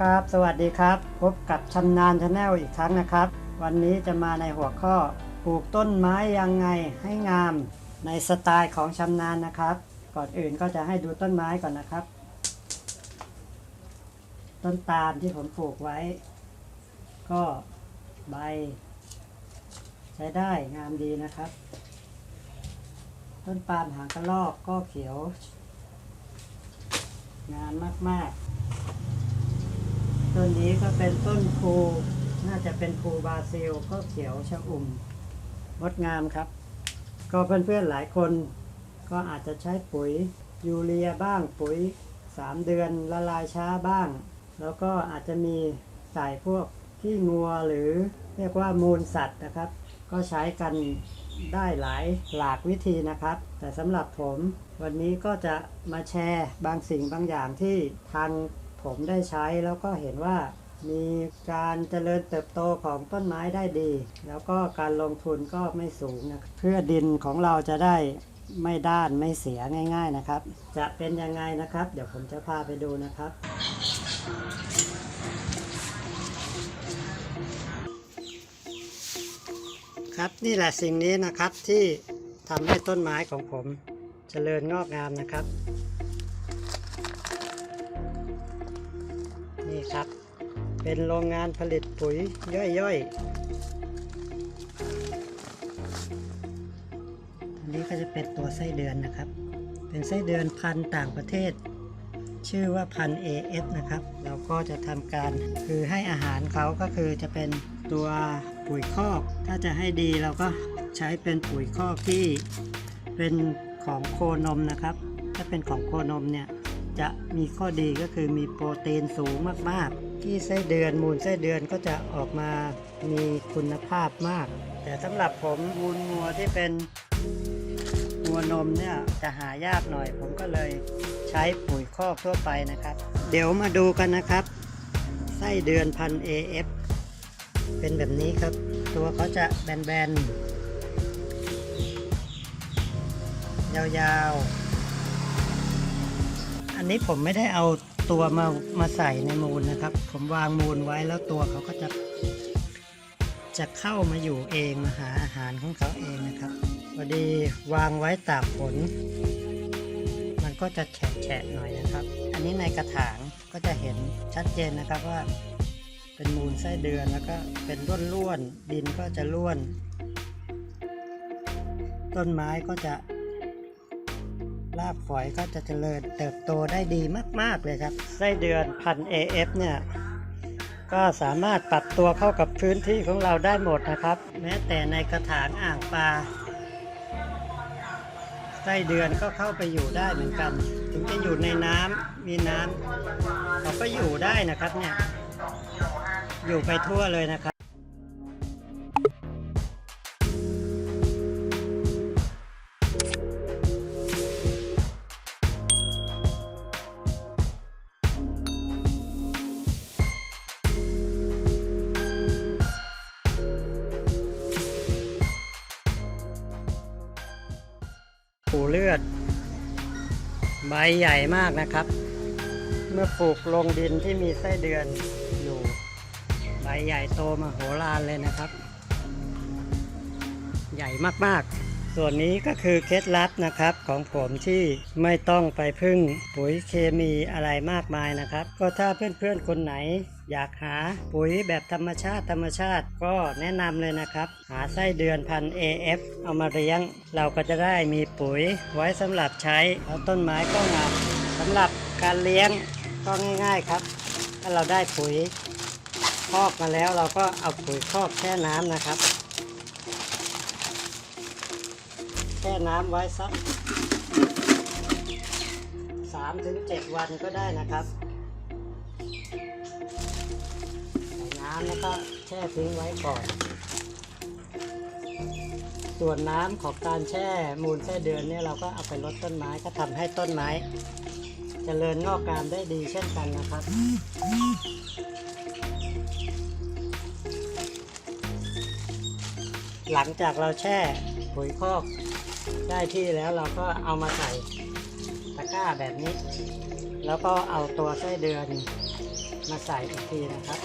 ครับ สวัสดีครับ พบกับชำนาญชาแนลอีกครั้งนะครับ วันนี้จะมาในหัวข้อปลูกต้นไม้ยังไงให้งามในสไตล์ของชำนาญนะครับ ก่อนอื่นก็จะให้ดูต้นไม้ก่อนนะครับ ต้นตาลที่ผมปลูกไว้ ก็ใบ ใช้ได้งามดีนะครับ ต้นปาล์มหางกระรอกก็เขียว งามมาก ๆ ต้นนี้ก็เป็นต้นคูน่าจะเป็นคูบาซิลก็เขียวชะอุ่มงดงามครับ ก็เพื่อนๆหลายคน ก็อาจจะใช้ปุ๋ยยูเรียบ้างปุ๋ย 3 เดือนละลายช้าบ้าง แล้วก็อาจจะมีใส่พวกขี้งัวหรือเรียกว่ามูลสัตว์นะครับ ก็ใช้กันได้หลายหลากวิธีนะครับ แต่สำหรับผมวันนี้ก็จะมาแชร์บางสิ่งบางอย่างที่ทาง ผมได้ใช้แล้วก็เห็นว่ามีการเจริญเติบโตของต้นไม้ได้ดี แล้วก็การลงทุนก็ไม่สูงนะเพื่อดินของเราจะได้ไม่ด้านไม่เสียง่าย ๆนะครับ จะเป็นยังไงนะครับ เดี๋ยวผมจะพาไปดูนะครับ ครับนี่แหละสิ่งนี้นะครับที่ทำให้ต้นไม้ของผมเจริญงอกงามนะครับ นะครับ เป็นโรงงานผลิตปุ๋ยย่อยๆอันนี้ก็จะเป็นตัวไส้เดือนนะครับ เป็นไส้เดือนพันต่างประเทศ ชื่อว่าพันธุ์ AF นะครับ เราก็จะทำการคือให้อาหารเขาก็คือจะเป็นตัวปุ๋ยคอก ถ้าจะให้ดีเราก็ใช้เป็นปุ๋ยคอกที่เป็นของโคนมนะครับ ถ้าเป็นของโคนมเนี่ย จะมีข้อดีก็คือมีโปรตีนสูงมากๆ ที่ไส้เดือนมูลไส้เดือนก็จะออกมามีคุณภาพมาก แต่สำหรับผมมูลงัวที่เป็นงัวนมเนี่ยจะหายากหน่อย ผมก็เลยใช้ปุ๋ยคอกทั่วไปนะครับ เดี๋ยวมาดูกันนะครับไส้เดือนพัน AF เป็นแบบนี้ครับ ตัวเขาจะแบนๆยาวๆ อันนี้ผมไม่ได้เอาตัวมามาใส่ในมูลนะครับ ผมวางมูลไว้แล้วตัวเขาก็จะ จะเข้ามาอยู่เองมาหาอาหารของเขาเองนะครับพอดีวางไว้ตากฝนมันก็จะแฉะหน่อยนะครับ อันนี้ในกระถางก็จะเห็นชัดเจนนะครับว่า เป็นมูลไส้เดือนแล้วก็เป็นร่วนๆดินก็จะร่วน ต้นไม้ก็จะ รากฝอยก็จะเจริญเติบโตได้ดีมาก ๆ เลยครับไส้เดือนพัน AF เนี่ยก็สามารถปรับตัวเข้ากับพื้นที่ของเราได้หมดนะครับ แม้แต่ในกระถางอ่างปลาไส้เดือนก็เข้าไปอยู่ได้เหมือนกัน ถึงจะอยู่ในน้ำมีน้ำเขาก็อยู่ได้นะครับเนี่ยอยู่ไปทั่วเลยนะครับ เลือด ใบใหญ่มากนะครับ เมื่อปลูกลงดินที่มีไส้เดือนอยู่ ใบใหญ่โตมาโหฬารเลยนะครับ ใหญ่มากๆ ส่วนนี้ก็คือเคล็ดลับนะครับของผมที่ไม่ต้องไปพึ่งปุ๋ยเคมีอะไรมากมายนะครับ ก็ถ้าเพื่อนๆคนไหน อยากหาปุ๋ยแบบธรรมชาติธรรมชาติก็แนะนำเลยนะครับ หาไส้เดือนพัน AF เอามาเลี้ยง เราก็จะได้มีปุ๋ยไว้สำหรับใช้แล้วต้นไม้ก็งามสำหรับการเลี้ยงก็ง่าย ๆครับ ถ้าเราได้ปุ๋ยคอกมาแล้วเราก็เอาปุ๋ยคอกแช่น้ำนะครับ แช่น้ำไว้สักสามถึงเจ็ดวันก็ได้นะครับใส่น้ำแล้วก็แช่ทิ้งไว้ก่อน ส่วนน้ำของการแช่มูลไส้เดือนเนี่ยเราก็เอาไปลดต้นไม้ก็ทำให้ต้นไม้จเจริญงอกงามได้ดีเช่นกันนะครับหลังจากเราแช่ปุ๋ยคอก ได้ที่แล้วเราก็เอามาใส่ตะกร้าแบบนี้ แล้วก็เอาตัวไส้เดือนมาใส่อีกทีนะครับ